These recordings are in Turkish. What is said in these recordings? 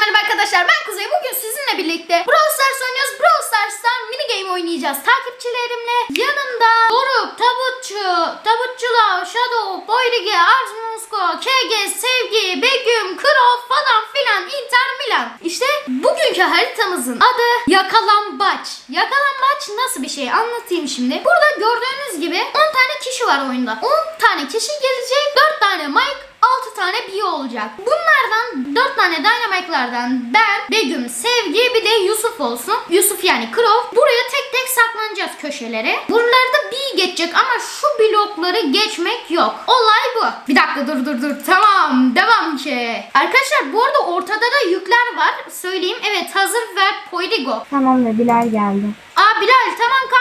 merhaba arkadaşlar ben Kuzey. Bugün sizinle birlikte Brawl Stars oynuyoruz. Brawl Stars'tan mini game oynayacağız. Takipçilerimle yanımda Doruk, Tabutçu, Tabutçular, Shadow, Boyrige, Arz Musko, KG, Sevgi, Begüm, Krov falan filan Inter Milan. İşte bugünkü haritamızın adı Yakalambaç. Yakalambaç nasıl bir şey? Anlatayım şimdi. Burada gördüğünüz gibi 10 tane kişi var oyunda. 10 tane kişi gelecek 4 tane Mike 6 tane Bio olacak. Bunlardan 4 tane Dynamite'lardan ben, Begüm, Sevgi bir de Yusuf olsun. Yusuf yani Crow. Buraya tek tek saklanacağız köşelere. Buralarda B geçecek ama şu blokları geçmek yok. Olay bu. Bir dakika dur dur dur. Tamam devam ki. Arkadaşlar bu arada ortada da yükler var. Söyleyeyim. Evet hazır ver Polygo. Tamam da Bilal geldi. Aa Bilal tamam sen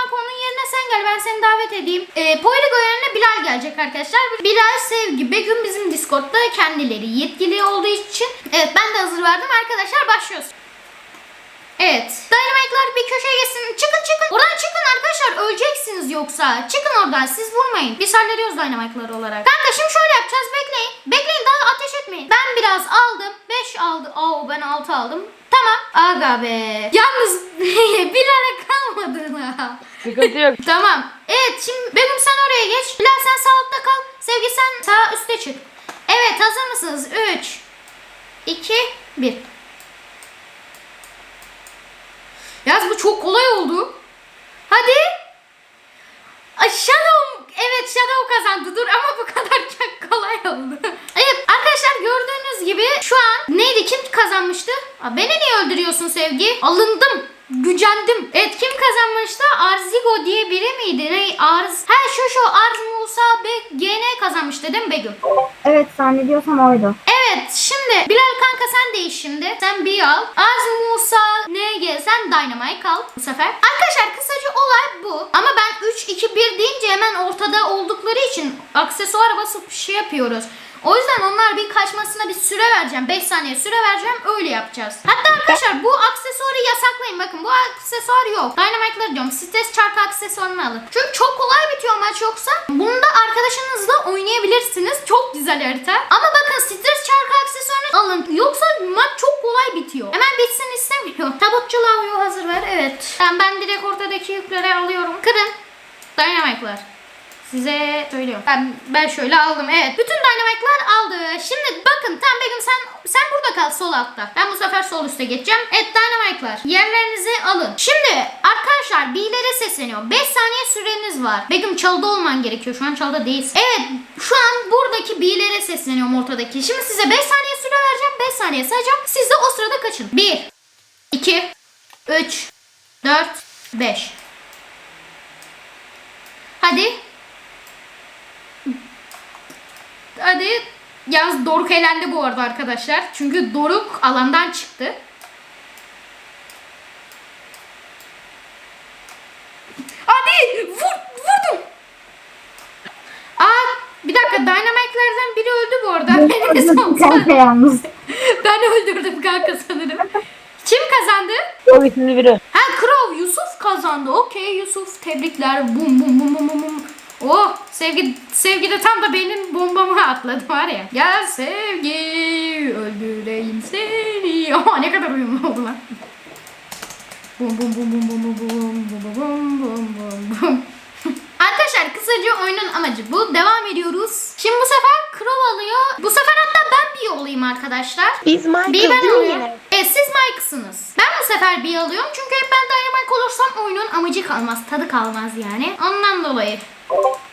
gel ben seni davet edeyim. Ee, Poyrigo yerine Bilal gelecek arkadaşlar. Bilal Sevgi Begüm bizim Discord'da kendileri yetkili olduğu için. Evet ben de hazır verdim arkadaşlar başlıyoruz. Evet. Dynamite'lar bir köşeye geçsin. Çıkın çıkın. Oradan çıkın arkadaşlar. Yoksa. Çıkın oradan. Siz vurmayın. Biz hallediyoruz Dynamite'lar olarak. Kanka şimdi şöyle yapacağız. Bekleyin. Bekleyin daha ateş etmeyin. Ben biraz aldım. 5 aldı. Aa ben 6 aldım. Tamam. Aga be. Yalnız Bilal'e kalmadı ha. Sıkıntı yok. Tamam. Evet şimdi Begüm sen oraya geç. Bilal sen sağ altta kal. Sevgi sen sağ üstte çık. Evet hazır mısınız? 3 2 1 Yaz bu çok kolay oldu. Hadi. Ay Shadow. Evet Shadow kazandı. Dur ama bu kadar çok kolay oldu. Evet arkadaşlar gördüğünüz gibi şu an neydi? Kim kazanmıştı? Aa, beni niye öldürüyorsun Sevgi? Alındım. Gücendim. Evet kim kazanmıştı? Arzigo diye biri miydi? Ne? Arz. Ha şu şu Arz Musa Be GN kazanmıştı değil mi Begüm? Evet zannediyorsam oydu. Evet şimdi Bilal şimdi. Sen bir al. Az Musa NG sen Dynamite kal bu sefer. Arkadaşlar kısaca olay bu. Ama ben 3 2 1 deyince hemen ortada oldukları için aksesuar basıp şey yapıyoruz. O yüzden onlar bir kaçmasına bir süre vereceğim. 5 saniye süre vereceğim. Öyle yapacağız. Hatta arkadaşlar bu aksesuarı yasaklayın. Bakın bu aksesuar yok. Dynamite'ları diyorum. Stres çarkı aksesuarını alın. Çünkü çok kolay bitiyor maç yoksa. Bunu da arkadaşınızla oynayabilirsiniz. Çok güzel harita. Ama bakın stres çarkı aksesuarını alın. Yoksa maç çok kolay bitiyor. Hemen bitsin istemiyor. Tabutçu lavyo hazır ver. Evet. Ben, ben direkt ortadaki yükleri alıyorum. Kırın. Dynamite'lar. Size söylüyorum. Ben, ben şöyle aldım. Evet. Bütün dynamite'lar aldı. Şimdi bakın tam Begüm sen sen burada kal sol altta. Ben bu sefer sol üste geçeceğim. Evet dynamite'lar. Yerlerinizi alın. Şimdi arkadaşlar B'lere sesleniyor. 5 saniye süreniz var. Begüm çalda olman gerekiyor. Şu an çalda değilsin. Evet. Şu an buradaki B'lere sesleniyorum ortadaki. Şimdi size 5 saniye. 5 saniye sayacağım. Siz de o sırada kaçın. 1 2 3 4 5 Hadi. Hadi. Yalnız Doruk elendi bu arada arkadaşlar. Çünkü Doruk alandan çıktı. Hadi vur, vurdum. Aa bir dakika Dynamite'lerden biri öldü bu arada. Benim Kanka yalnız. Ben öldürdüm kanka sanırım. Kim kazandı? Yok isimli biri. Ha Crow Yusuf kazandı. Okey Yusuf tebrikler. Bum bum bum bum bum bum. Oh sevgi sevgi de tam da benim bombama atladı var ya. Gel sevgi öldüreyim seni. Oha ne kadar uyumlu oldu lan. Bum bum bum bum bum bum bum bum bum bum bum bum. Arkadaşlar kısaca oyunun amacı bu. Devam ediyoruz. Şimdi bu sefer Crow alıyor. Bu sefer hatta bir olayım arkadaşlar. Biz Bir Michael ben alıyorum. Evet siz Mike'sınız. Ben bu sefer bir alıyorum. Çünkü hep ben Dynamite olursam oyunun amacı kalmaz. Tadı kalmaz yani. Ondan dolayı.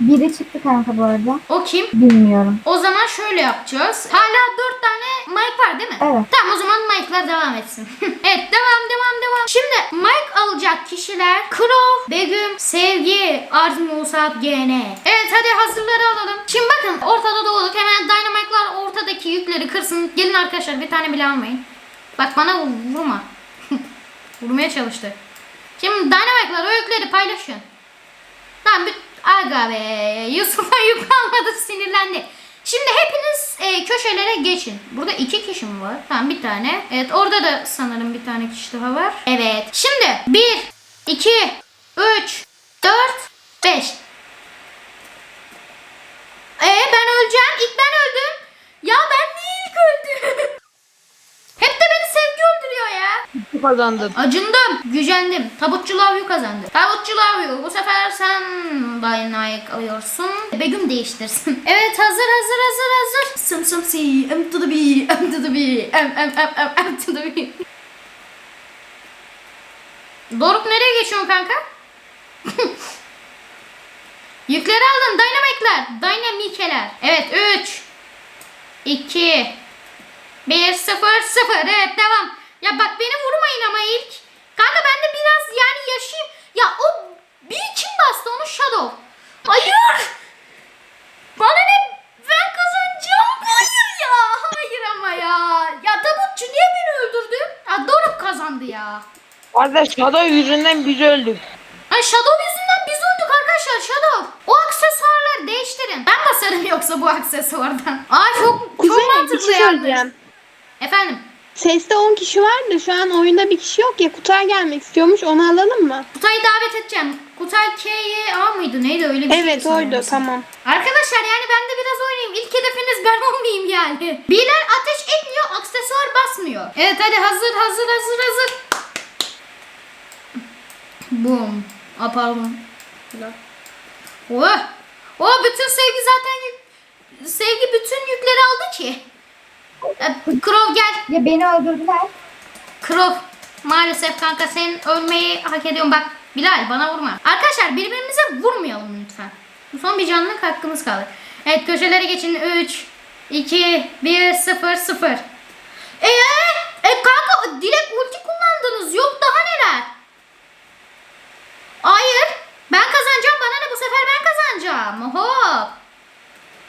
Biri çıktı kanka bu arada. O kim? Bilmiyorum. O zaman şöyle yapacağız. Hala 4 tane Mike var değil mi? Evet. Tamam o zaman Mike'lar devam etsin. evet devam devam devam. Şimdi Mike alacak kişiler Crow, Begüm, Sevgi, Arz Musab, GN. Evet hadi hazırları alalım. Şimdi bakın ortada doğduk. Hemen kırsın. Gelin arkadaşlar bir tane bile almayın. Bak bana vurma. Vurmaya çalıştı. Şimdi Dynamite'lar o yükleri paylaşın. Tamam bir aga be Yusuf'a yük almadı sinirlendi. Şimdi hepiniz e, köşelere geçin. Burada iki kişi mi var? Tamam bir tane. Evet orada da sanırım bir tane kişi daha var. Evet. Şimdi 1, 2, 3, 4, 5. Ee ben öleceğim. İlk ben öldüm. Ya ben niye ilk öldüm? Hep de beni sevgi kazandın. Acındım, gücendim. Tabutçu Lavyu kazandı. Tabutçu Lavyu bu sefer sen Dynamite alıyorsun. Begüm değiştirsin. evet hazır hazır hazır hazır. Sım sım si, m to the b, m to the b, m m m m m to the b. Doruk nereye geçiyorsun kanka? Yükleri aldın. Dynamikler. Dynamikeler. Evet 3 2 1 0 0 Evet devam. Ya bak beni vurmayın ama ilk. Kanka ben de biraz yani yaşayayım. Ya o bir kim bastı onu Shadow. Hayır. Bana ne? Ben kazanacağım. Hayır ya. Hayır ama ya. Ya tabutçu niye beni öldürdü? Ya Doruk kazandı ya. Kardeş Shadow yüzünden biz öldük. Ay Shadow yüzünden biz öldük arkadaşlar Shadow. O aksesuarları değiştirin. Ben basarım yoksa bu aksesuardan. Aa çok, çok Kuzey mantıklı şey. Efendim. Seste 10 kişi var da şu an oyunda bir kişi yok ya. Kutay gelmek istiyormuş. Onu alalım mı? Kutay'ı davet edeceğim. Kutay K'ye A mıydı neydi öyle bir şey Evet oydu tamam. Arkadaşlar yani ben de biraz oynayayım. İlk hedefiniz ben olmayayım yani. Bilal ateş etmiyor, aksesuar basmıyor. Evet hadi hazır hazır hazır hazır. Boom. Aa pardon. Oh. Oh bütün sevgi zaten. Sevgi bütün yükleri aldı ki. Ee, Krov gel. Ya beni öldürdüler. Krov. Maalesef kanka sen ölmeyi hak ediyorsun. Bak Bilal bana vurma. Arkadaşlar birbirimize vurmayalım lütfen. Son bir canlılık hakkımız kaldı. Evet köşelere geçin. 3, 2, 1, 0, 0. Eee? E kanka direkt ulti kullandınız. Yok daha neler? Hayır. Ben kazanacağım. Bana ne bu sefer ben kazanacağım. Hop.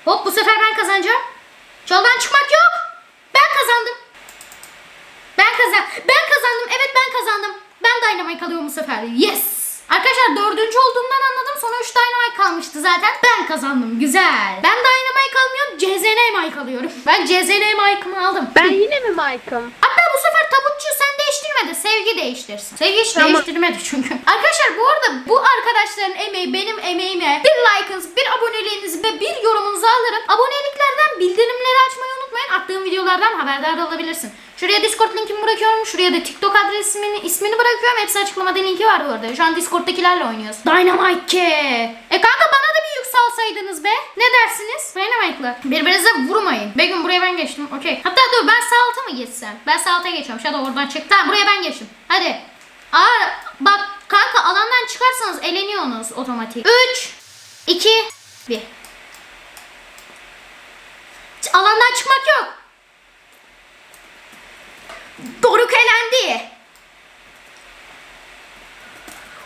Hop bu sefer ben kazanacağım. Çoldan çıkmak yok. Kazandım. Ben kazan. Ben kazandım. Evet ben kazandım. Ben Dynamite alıyorum bu sefer. Yes. Arkadaşlar dördüncü olduğumdan anladım. Sonra üç Dynamite kalmıştı zaten. Ben kazandım. Güzel. Ben Dynamite almıyorum. CZN Mike alıyorum. Ben CZN Mike'ımı aldım. Ben yine mi Mike'ım? Hatta bu sefer tabutçu sen değiştirme de sevgi değiştirsin. Sevgi hiç Tamam. değiştirmedi çünkü. Arkadaşlar bu arada bu arkadaşların emeği benim emeğime bir like'ınız, bir aboneliğinizi ve bir yorumunuzu alırım. Aboneliklerden bildirimleri açmayı unutmayın. Attığım videolardan haberdar olabilirsin. Şuraya Discord linkimi bırakıyorum. Şuraya da TikTok adresimin ismini bırakıyorum. Hepsi açıklamada linki var bu arada. Şu an Discord'dakilerle oynuyoruz. Dynamite. E kanka bana da bir yük salsaydınız be. Ne dersiniz? Dynamite'la. Birbirinize vurmayın. Begüm buraya ben geçtim. Okey. Hatta dur ben sağ alta mı geçsem? Ben sağ alta geçiyorum. Shadow oradan çık. Tamam buraya ben geçtim. Hadi. Aa bak kanka alandan çıkarsanız eleniyorsunuz otomatik. 3 2 1 Alandan çıkmak yok. Doruk elendi.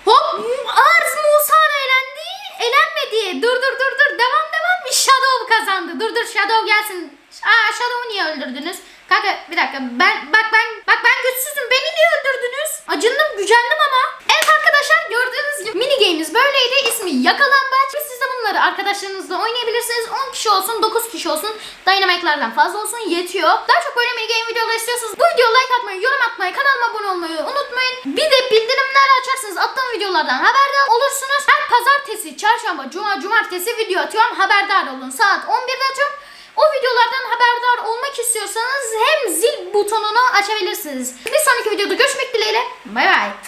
Hop Arz Musa elendi. Elenmedi. Dur dur dur dur. Devam devam. Shadow kazandı. Dur dur Shadow gelsin. Aa Shadow'u niye öldürdünüz? Kanka bir dakika. Ben bak ben bak ben güçsüzüm. Beni niye öldürdünüz? Acındım, gücendim ama. Evet arkadaşlar gördüğünüz gibi mini game'imiz böyleydi. İsmi Yakalambaç. Siz de bunları arkadaşlarınızla oynayabilirsiniz. 10 kişi olsun, 9 kişi olsun. Dynamite'lardan fazla olsun yetiyor. Daha çok böyle mini game videoları istiyorsanız bu videoya like atmayı, yorum atmayı, kanalıma abone olmayı unutmayın. Bir de bildirimler açarsanız attığım videolardan haberdar olursunuz. Her pazartesi, çarşamba, cuma, cumartesi video atıyorum. Haberdar olun. Saat 11'de atıyorum. O videolardan haberdar olmak istiyorsanız hem zil butonunu açabilirsiniz. Bir sonraki videoda görüşmek dileğiyle. Bay bay.